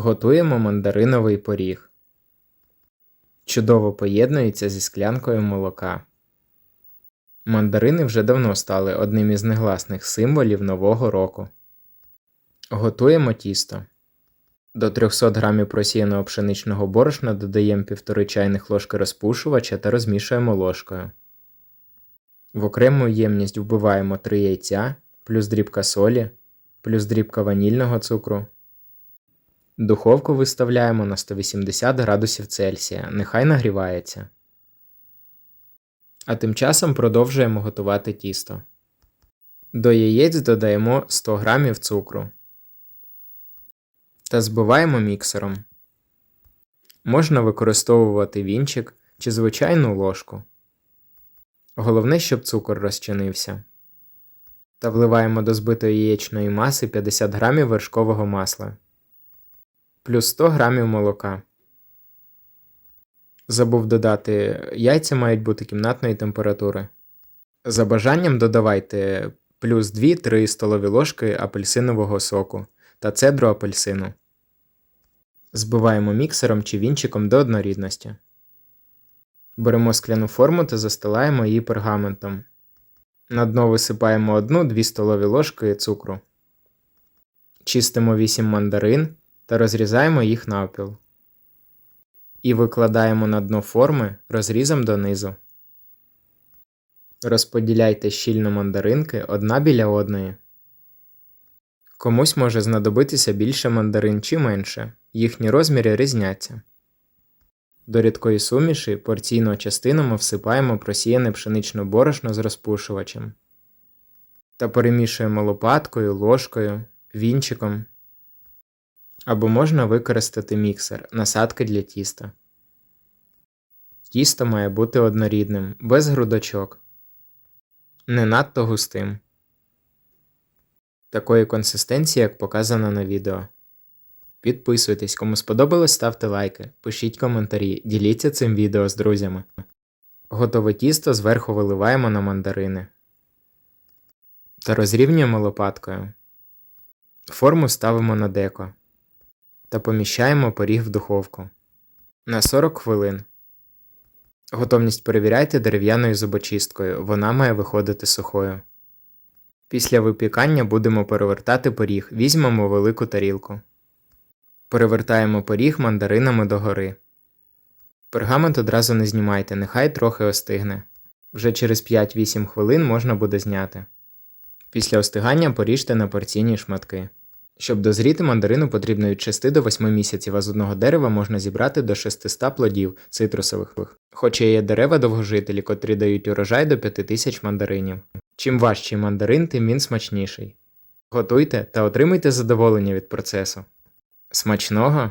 Готуємо мандариновий поріг. Чудово поєднується зі склянкою молока. Мандарини вже давно стали одним із негласних символів Нового року. Готуємо тісто. До 300 г просіяного пшеничного борошна додаємо 1,5 чайних ложки розпушувача та розмішуємо ложкою. В окрему ємність вбиваємо 3 яйця, плюс дрібка солі, плюс дрібка ванільного цукру. Духовку виставляємо на 180 градусів Цельсія, нехай нагрівається. А тим часом продовжуємо готувати тісто. До яєць додаємо 100 г цукру та збиваємо міксером. Можна використовувати вінчик чи звичайну ложку. Головне, щоб цукор розчинився. Та вливаємо до збитої яєчної маси 50 г вершкового масла плюс 100 г молока. Забув додати, яйця мають бути кімнатної температури. За бажанням додавайте плюс 2-3 столові ложки апельсинового соку та цедру апельсину. Збиваємо міксером чи вінчиком до однорідності. Беремо скляну форму та застилаємо її пергаментом. На дно висипаємо 1-2 столові ложки цукру. Чистимо 8 мандарин та розрізаємо їх навпіл. І викладаємо на дно форми розрізом донизу. Розподіляйте щільно мандаринки одна біля одної. Комусь може знадобитися більше мандарин чи менше, їхні розміри різняться. До рідкої суміші порційно частинами всипаємо просіяне пшеничне борошно з розпушувачем та перемішуємо лопаткою, ложкою, вінчиком або можна використати міксер, насадки для тіста. Тісто має бути однорідним, без грудочок, не надто густим. Такої консистенції, як показано на відео. Підписуйтесь, кому сподобалось, ставте лайки, пишіть коментарі, діліться цим відео з друзями. Готове тісто зверху виливаємо на мандарини та розрівнюємо лопаткою. Форму ставимо на деко та поміщаємо поріг в духовку на 40 хвилин. Готовність перевіряйте дерев'яною зубочисткою, вона має виходити сухою. Після випікання будемо перевертати поріг, візьмемо велику тарілку. Перевертаємо поріг мандаринами догори. Пергамент одразу не знімайте, нехай трохи остигне. Вже через 5-8 хвилин можна буде зняти. Після остигання поріжте на порційні шматки. Щоб дозріти мандарину потрібно від 6 до 8 місяців, а з одного дерева можна зібрати до 600 плодів цитрусових. Хоча є дерева довгожителі, котрі дають урожай до 5000 мандаринів. Чим важчий мандарин, тим він смачніший. Готуйте та отримайте задоволення від процесу. Смачного!